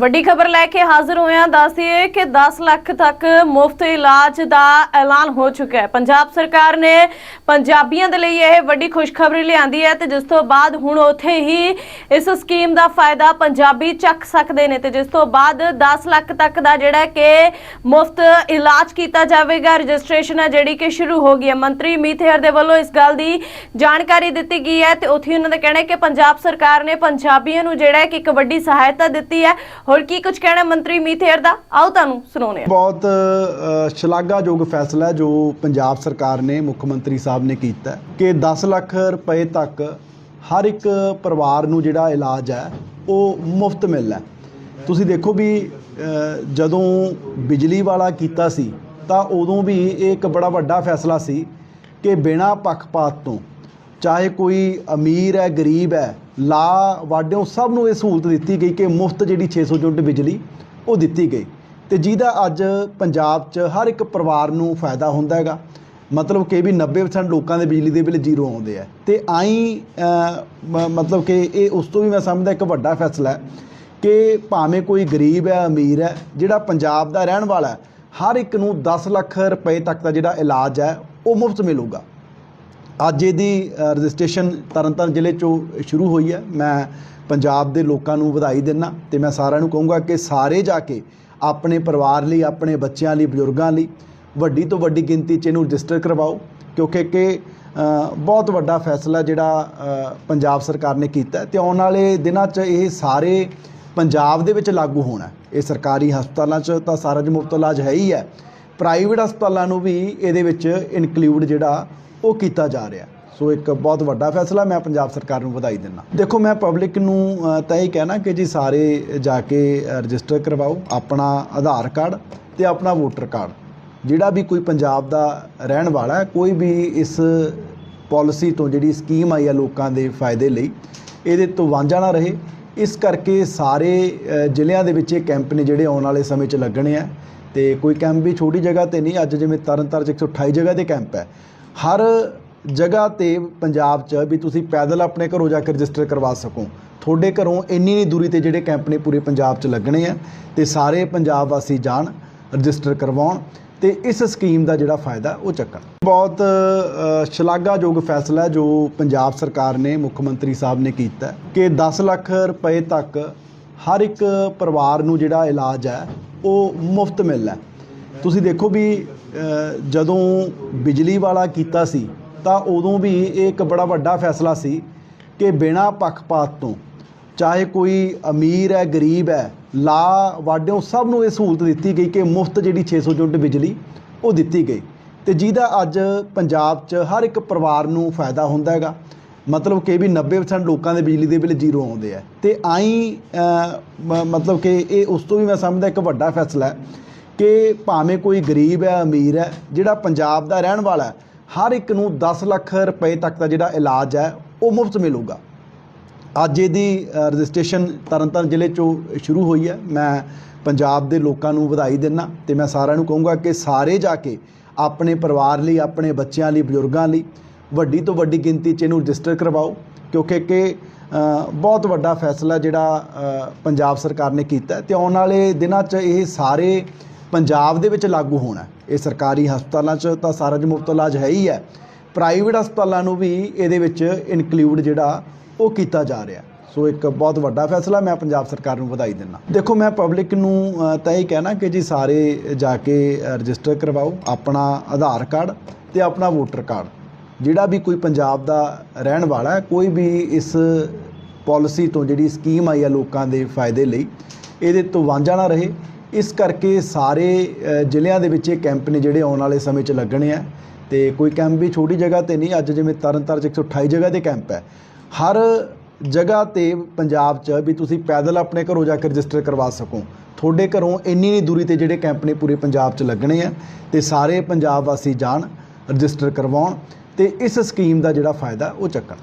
ਵੱਡੀ ਖਬਰ ਲੈ ਕੇ ਹਾਜ਼ਰ ਹੋਇਆ ਹਾਂ ਦੱਸਦੀਏ ਕਿ 10 ਲੱਖ ਤੱਕ ਮੁਫਤ ਇਲਾਜ ਦਾ ਐਲਾਨ ਹੋ ਚੁੱਕਾ ਹੈ। ਪੰਜਾਬ ਸਰਕਾਰ ਨੇ ਪੰਜਾਬੀਆਂ ਦੇ ਲਈ ਇਹ ਵੱਡੀ ਖੁਸ਼ਖਬਰੀ ਲਿਆਂਦੀ ਹੈ ਤੇ ਜਿਸ ਤੋਂ ਬਾਅਦ ਹੁਣ ਉੱਥੇ ਹੀ ਇਸ ਸਕੀਮ ਦਾ ਫਾਇਦਾ ਪੰਜਾਬੀ ਚੱਕ ਸਕਦੇ ਨੇ ਤੇ ਜਿਸ ਤੋਂ ਬਾਅਦ 10 ਲੱਖ ਤੱਕ ਦਾ ਜਿਹੜਾ ਕਿ ਮੁਫਤ ਇਲਾਜ ਕੀਤਾ ਜਾਵੇਗਾ। ਰਜਿਸਟ੍ਰੇਸ਼ਨ ਹੈ ਜਿਹੜੀ ਕਿ ਸ਼ੁਰੂ ਹੋ ਗਈ ਹੈ। ਮੰਤਰੀ ਮੀਥੇਰ ਦੇ ਵੱਲੋਂ ਇਸ ਗੱਲ ਦੀ ਜਾਣਕਾਰੀ ਦਿੱਤੀ ਗਈ ਹੈ ਤੇ ਉੱਥੇ ਉਹਨਾਂ ਦਾ ਕਹਿਣਾ ਹੈ ਕਿ ਪੰਜਾਬ ਸਰਕਾਰ ਨੇ ਪੰਜਾਬੀਆਂ ਨੂੰ ਜਿਹੜਾ ਕਿ ਇੱਕ ਵੱਡੀ ਸਹਾਇਤਾ ਦਿੱਤੀ ਹੈ। ਹੋਰ ਕੀ ਕੁਝ ਕਹਿਣਾ ਮੰਤਰੀ ਮੀਥੇਰ ਦਾ? ਆਓ ਤੁਹਾਨੂੰ ਸੁਣਾਉਂਦੇ ਹਾਂ। ਬਹੁਤ ਸ਼ਲਾਘਾਯੋਗ ਫੈਸਲਾ ਜੋ ਪੰਜਾਬ ਸਰਕਾਰ ਨੇ, ਮੁੱਖ ਮੰਤਰੀ ਸਾਹਿਬ ਨੇ ਕੀਤਾ ਕਿ 10 ਲੱਖ ਰੁਪਏ ਤੱਕ ਹਰ ਇੱਕ ਪਰਿਵਾਰ ਨੂੰ ਜਿਹੜਾ ਇਲਾਜ ਹੈ, ਉਹ ਮੁਫਤ ਮਿਲਣਾ ਤੁਸੀਂ ਦੇਖੋ ਵੀ ਜਦੋਂ ਬਿਜਲੀ ਵਾਲਾ ਕੀਤਾ ਸੀ, ਤਾਂ ਉਦੋਂ ਵੀ ਇਹ ਇੱਕ ਬੜਾ ਵੱਡਾ ਫੈਸਲਾ ਸੀ ਕਿ ਬਿਨਾਂ ਪੱਖਪਾਤ ਤੋਂ ਚਾਹੇ ਕੋਈ ਅਮੀਰ ਹੈ, ਗਰੀਬ ਹੈ ਲਾ ਵਾਡਿਓ ਸਭ ਨੂੰ ਇਹ ਸਹੂਲਤ ਦਿੱਤੀ ਗਈ ਕਿ ਮੁਫਤ ਜਿਹੜੀ 600 ਯੂਨਿਟ ਬਿਜਲੀ ਉਹ ਦਿੱਤੀ ਗਈ। ਤੇ ਜਿਹਦਾ ਅੱਜ ਪੰਜਾਬ 'ਚ ਹਰ ਇੱਕ ਪਰਿਵਾਰ ਨੂੰ ਫਾਇਦਾ ਹੁੰਦਾ ਹੈਗਾ। ਮਤਲਬ ਕਿ ਵੀ 90% ਲੋਕਾਂ ਦੇ ਬਿਜਲੀ ਦੇ ਬਿੱਲ ਜ਼ੀਰੋ ਆਉਂਦੇ ਆ। ਤੇ ਆਈ ਮਤਲਬ ਕਿ ਇਹ ਉਸ ਤੋਂ ਵੀ ਮੈਂ ਸਮਝਦਾ ਇੱਕ ਵੱਡਾ ਫੈਸਲਾ ਹੈ ਕਿ ਭਾਵੇਂ ਕੋਈ ਗਰੀਬ ਹੈ, ਅਮੀਰ ਹੈ, ਜਿਹੜਾ ਪੰਜਾਬ ਦਾ ਰਹਿਣ ਵਾਲਾ ਹੈ, ਹਰ ਇੱਕ ਨੂੰ 10 ਲੱਖ ਰੁਪਏ ਤੱਕ ਦਾ ਜਿਹੜਾ ਇਲਾਜ ਹੈ, ਉਹ ਮੁਫਤ ਮਿਲੂਗਾ। ਅੱਜ ਇਹਦੀ ਅ, ਰਜਿਸਟ੍ਰੇਸ਼ਨ ਤਰਨਤਾਰਨ ਜ਼ਿਲ੍ਹੇ 'ਚੋਂ ਸ਼ੁਰੂ ਹੋਈ ਹੈ। ਮੈਂ ਪੰਜਾਬ ਦੇ ਲੋਕਾਂ ਨੂੰ ਵਧਾਈ ਦਿੰਦਾ ਤੇ ਮੈਂ ਸਾਰਿਆਂ ਨੂੰ ਕਹੂੰਗਾ ਕਿ ਸਾਰੇ ਜਾ ਕੇ ਆਪਣੇ ਪਰਿਵਾਰ ਲਈ ਆਪਣੇ ਬੱਚਿਆਂ ਲਈ ਬਜ਼ੁਰਗਾਂ ਲਈ ਵੱਡੀ ਤੋਂ ਵੱਡੀ ਗਿਣਤੀ 'ਚ ਇਹਨੂੰ ਰਜਿਸਟਰ ਕਰਵਾਓ। ਕਿਉਂਕਿ ਕਿ ਬਹੁਤ ਵੱਡਾ ਫੈਸਲਾ ਜਿਹੜਾ ਪੰਜਾਬ ਸਰਕਾਰ ਨੇ ਕੀਤਾ ਹੈ ਤੇ ਆਉਣ ਵਾਲੇ ਦਿਨਾਂ 'ਚ ਇਹ ਸਾਰੇ ਪੰਜਾਬ ਦੇ ਵਿੱਚ ਲਾਗੂ ਹੋਣਾ। ਇਹ ਸਰਕਾਰੀ ਹਸਪਤਾਲਾਂ 'ਚ ਤਾਂ ਸਾਰਾ ਜ ਮੁਫਤ ਇਲਾਜ ਹੈ ਹੀ ਹੈ। ਪ੍ਰਾਈਵੇਟ ਹਸਪਤਾਲਾਂ ਨੂੰ ਵੀ ਇਹਦੇ ਵਿੱਚ ਇਨਕਲੂਡ ਜਿਹੜਾ ਉਹ ਕੀਤਾ ਜਾ ਰਿਹਾ ਸੋ ਇੱਕ ਬਹੁਤ ਵੱਡਾ ਫੈਸਲਾ ਮੈਂ ਪੰਜਾਬ ਸਰਕਾਰ ਨੂੰ ਵਧਾਈ ਦਿੰਦਾ। ਦੇਖੋ, ਮੈਂ ਪਬਲਿਕ ਨੂੰ ਤਾਂ ਇਹ ਕਹਿਣਾ ਕਿ ਜੀ ਸਾਰੇ ਜਾ ਕੇ ਰਜਿਸਟਰ ਕਰਵਾਓ ਆਪਣਾ ਆਧਾਰ ਕਾਰਡ ਤੇ ਆਪਣਾ ਵੋਟਰ ਕਾਰਡ। ਜਿਹੜਾ ਵੀ ਕੋਈ ਪੰਜਾਬ ਦਾ ਰਹਿਣ ਵਾਲਾ ਹੈ, ਕੋਈ ਵੀ ਇਸ ਪਾਲਿਸੀ ਤੋਂ ਜਿਹੜੀ ਸਕੀਮ ਆਈ ਹੈ ਲੋਕਾਂ ਦੇ ਫਾਇਦੇ ਲਈ, ਇਹਦੇ ਤੋਂ ਵਾਂਝਾ ਨਾ ਰਹੇ। ਇਸ ਕਰਕੇ ਸਾਰੇ ਜ਼ਿਲ੍ਹਿਆਂ ਦੇ ਵਿੱਚ ਇਹ ਕੈਂਪ ਨੇ ਜਿਹੜੇ ਆਉਣ ਵਾਲੇ ਸਮੇਂ 'ਚ ਲੱਗਣੇ ਆ। ਤੇ ਕੋਈ ਕੈਂਪ ਵੀ ਛੋਟੀ ਜਗ੍ਹਾ ਤੇ ਨਹੀਂ, ਅੱਜ ਜਿਵੇਂ ਤਰਨਤਾਰਨ 'ਚ 128 ਜਗ੍ਹਾ ਤੇ ਕੈਂਪ ਹੈ। ਹਰ ਜਗ੍ਹਾ ਤੇ ਪੰਜਾਬ 'ਚ ਵੀ ਤੁਸੀਂ ਪੈਦਲ ਆਪਣੇ ਘਰੋਂ ਜਾ ਕੇ ਰਜਿਸਟਰ ਕਰਵਾ ਸਕੋ। ਤੁਹਾਡੇ ਘਰੋਂ ਇੰਨੀ ਨਹੀਂ ਦੂਰੀ ਤੇ ਜਿਹੜੇ ਕੈਂਪ ਨੇ ਪੂਰੇ ਪੰਜਾਬ 'ਚ ਲੱਗਣੇ ਆ ਤੇ ਸਾਰੇ ਪੰਜਾਬ ਵਾਸੀ ਜਾਣ, ਰਜਿਸਟਰ ਕਰਵਾਉਣ ਤੇ ਇਸ ਸਕੀਮ ਦਾ ਜਿਹੜਾ ਫਾਇਦਾ ਉਹ ਚੱਕਣ। ਬਹੁਤ ਸ਼ਲਾਘਾਯੋਗ ਫੈਸਲਾ ਜੋ ਪੰਜਾਬ ਸਰਕਾਰ ਨੇ, ਮੁੱਖ ਮੰਤਰੀ ਸਾਹਿਬ ਨੇ ਕੀਤਾ ਕਿ 10 ਲੱਖ ਰੁਪਏ ਤੱਕ ਹਰ ਇੱਕ ਪਰਿਵਾਰ ਨੂੰ ਜਿਹੜਾ ਇਲਾਜ ਹੈ, ਉਹ ਮੁਫਤ ਮਿਲਣਾ ਤੁਸੀਂ ਦੇਖੋ ਵੀ ਜਦੋਂ ਬਿਜਲੀ ਵਾਲਾ ਕੀਤਾ ਸੀ, ਤਾਂ ਉਦੋਂ ਵੀ ਇਹ ਇੱਕ ਬੜਾ ਵੱਡਾ ਫੈਸਲਾ ਸੀ ਕਿ ਬਿਨਾਂ ਪੱਖਪਾਤ ਤੋਂ, ਚਾਹੇ ਕੋਈ ਅਮੀਰ ਹੈ, ਗਰੀਬ ਹੈ, ਲਾ ਵਾਡਿਓ ਸਭ ਨੂੰ ਇਹ ਸਹੂਲਤ ਦਿੱਤੀ ਗਈ ਕਿ ਮੁਫਤ ਜਿਹੜੀ 600 ਯੂਨਿਟ ਬਿਜਲੀ, ਉਹ ਦਿੱਤੀ ਗਈ। ਤੇ ਜਿਹਦਾ ਅੱਜ ਪੰਜਾਬ 'ਚ ਹਰ ਇੱਕ ਪਰਿਵਾਰ ਨੂੰ ਫਾਇਦਾ ਹੁੰਦਾ ਹੈਗਾ। ਮਤਲਬ ਕਿ ਵੀ 90% ਲੋਕਾਂ ਦੇ ਬਿਜਲੀ ਦੇ ਬਿੱਲ ਜ਼ੀਰੋ ਆਉਂਦੇ ਆ। ਤੇ ਆਈ ਮ- ਮਤਲਬ ਕਿ ਇਹ ਉਸ ਤੋਂ ਵੀ ਮੈਂ ਸਮਝਦਾ ਇੱਕ ਵੱਡਾ ਫੈਸਲਾ ਹੈ ਕਿ ਭਾਵੇਂ ਕੋਈ ਗਰੀਬ ਹੈ ਅਮੀਰ ਹੈ ਜਿਹੜਾ ਪੰਜਾਬ ਦਾ ਰਹਿਣ ਵਾਲਾ ਹਰ ਇੱਕ ਨੂੰ 10 ਲੱਖ ਰੁਪਏ ਤੱਕ ਦਾ ਜਿਹੜਾ ਇਲਾਜ ਹੈ ਉਹ ਮੁਫਤ ਮਿਲੂਗਾ। ਅੱਜ ਇਹਦੀ ਅ, ਰਜਿਸਟ੍ਰੇਸ਼ਨ ਤਰਨਤਾਰਨ ਜ਼ਿਲ੍ਹੇ 'ਚੋਂ ਸ਼ੁਰੂ ਹੋਈ ਹੈ। ਮੈਂ ਪੰਜਾਬ ਦੇ ਲੋਕਾਂ ਨੂੰ ਵਧਾਈ ਦਿੰਦਾ ਤੇ ਮੈਂ ਸਾਰਿਆਂ ਨੂੰ ਕਹੂੰਗਾ ਕਿ ਸਾਰੇ ਜਾ ਕੇ ਆਪਣੇ ਪਰਿਵਾਰ ਲਈ ਆਪਣੇ ਬੱਚਿਆਂ ਲਈ ਬਜ਼ੁਰਗਾਂ ਲਈ ਵੱਡੀ ਤੋਂ ਵੱਡੀ ਗਿਣਤੀ 'ਚ ਇਹਨੂੰ ਰਜਿਸਟਰ ਕਰਵਾਓ ਕਿਉਂਕਿ ਕਿ ਬਹੁਤ ਵੱਡਾ ਫੈਸਲਾ ਜਿਹੜਾ ਪੰਜਾਬ ਸਰਕਾਰ ਨੇ ਕੀਤਾ ਹੈ ਤੇ ਆਉਣ ਵਾਲੇ ਦਿਨਾਂ 'ਚ ਇਹ ਸਾਰੇ ਪੰਜਾਬ ਦੇ ਵਿੱਚ ਲਾਗੂ ਹੋਣਾ ਇਹ ਸਰਕਾਰੀ ਹਸਪਤਾਲਾਂ 'ਚ ਤਾਂ ਸਾਰਾ ਜ ਮੁਫਤ ਇਲਾਜ ਹੈ ਹੀ ਹੈ। ਪ੍ਰਾਈਵੇਟ ਹਸਪਤਾਲਾਂ ਨੂੰ ਵੀ ਇਹਦੇ ਵਿੱਚ ਇਨਕਲੂਡ ਜਿਹੜਾ ਉਹ ਕੀਤਾ ਜਾ ਰਿਹਾ ਸੋ ਇੱਕ ਬਹੁਤ ਵੱਡਾ ਫੈਸਲਾ ਮੈਂ ਪੰਜਾਬ ਸਰਕਾਰ ਨੂੰ ਵਧਾਈ ਦਿੰਦਾ। ਦੇਖੋ, ਮੈਂ ਪਬਲਿਕ ਨੂੰ ਤਾਂ ਇਹ ਕਹਿਣਾ ਕਿ ਜੀ ਸਾਰੇ ਜਾ ਕੇ ਰਜਿਸਟਰ ਕਰਵਾਓ ਆਪਣਾ ਆਧਾਰ ਕਾਰਡ ਤੇ ਆਪਣਾ ਵੋਟਰ ਕਾਰਡ। ਜਿਹੜਾ ਵੀ ਕੋਈ ਪੰਜਾਬ ਦਾ ਰਹਿਣ ਵਾਲਾ ਹੈ, ਕੋਈ ਵੀ ਇਸ ਪਾਲਿਸੀ ਤੋਂ ਜਿਹੜੀ ਸਕੀਮ ਆਈ ਆ ਲੋਕਾਂ ਦੇ ਫਾਇਦੇ ਲਈ, ਇਹਦੇ ਤੋਂ ਵਾਂਝਾ ਨਾ ਰਹੇ। ਇਸ ਕਰਕੇ ਸਾਰੇ ਜ਼ਿਲ੍ਹਿਆਂ ਦੇ ਵਿੱਚ ਇਹ ਕੈਂਪ ਨੇ ਜਿਹੜੇ ਆਉਣ ਵਾਲੇ ਸਮੇਂ 'ਚ ਲੱਗਣੇ ਆ। ਤੇ ਕੋਈ ਕੈਂਪ ਵੀ ਛੋਟੀ ਜਗ੍ਹਾ ਤੇ ਨਹੀਂ, ਅੱਜ ਜਿਵੇਂ ਤਰਨਤਾਰਨ 'ਚ 128 ਜਗ੍ਹਾ ਤੇ ਕੈਂਪ ਹੈ। ਹਰ ਜਗ੍ਹਾ ਤੇ ਪੰਜਾਬ 'ਚ ਵੀ ਤੁਸੀਂ ਪੈਦਲ ਆਪਣੇ ਘਰੋਂ ਜਾ ਕੇ ਰਜਿਸਟਰ ਕਰਵਾ ਸਕੋ। ਤੁਹਾਡੇ ਘਰੋਂ ਇੰਨੀ ਨਹੀਂ ਦੂਰੀ ਤੇ ਜਿਹੜੇ ਕੈਂਪ ਨੇ ਪੂਰੇ ਪੰਜਾਬ 'ਚ ਲੱਗਣੇ ਆ, ਤੇ ਸਾਰੇ ਪੰਜਾਬ ਵਾਸੀ ਜਾਣ, ਰਜਿਸਟਰ ਕਰਵਾਉਣ, ਤੇ ਇਸ ਸਕੀਮ ਦਾ ਜਿਹੜਾ ਫਾਇਦਾ ਉਹ ਚੱਕਣ।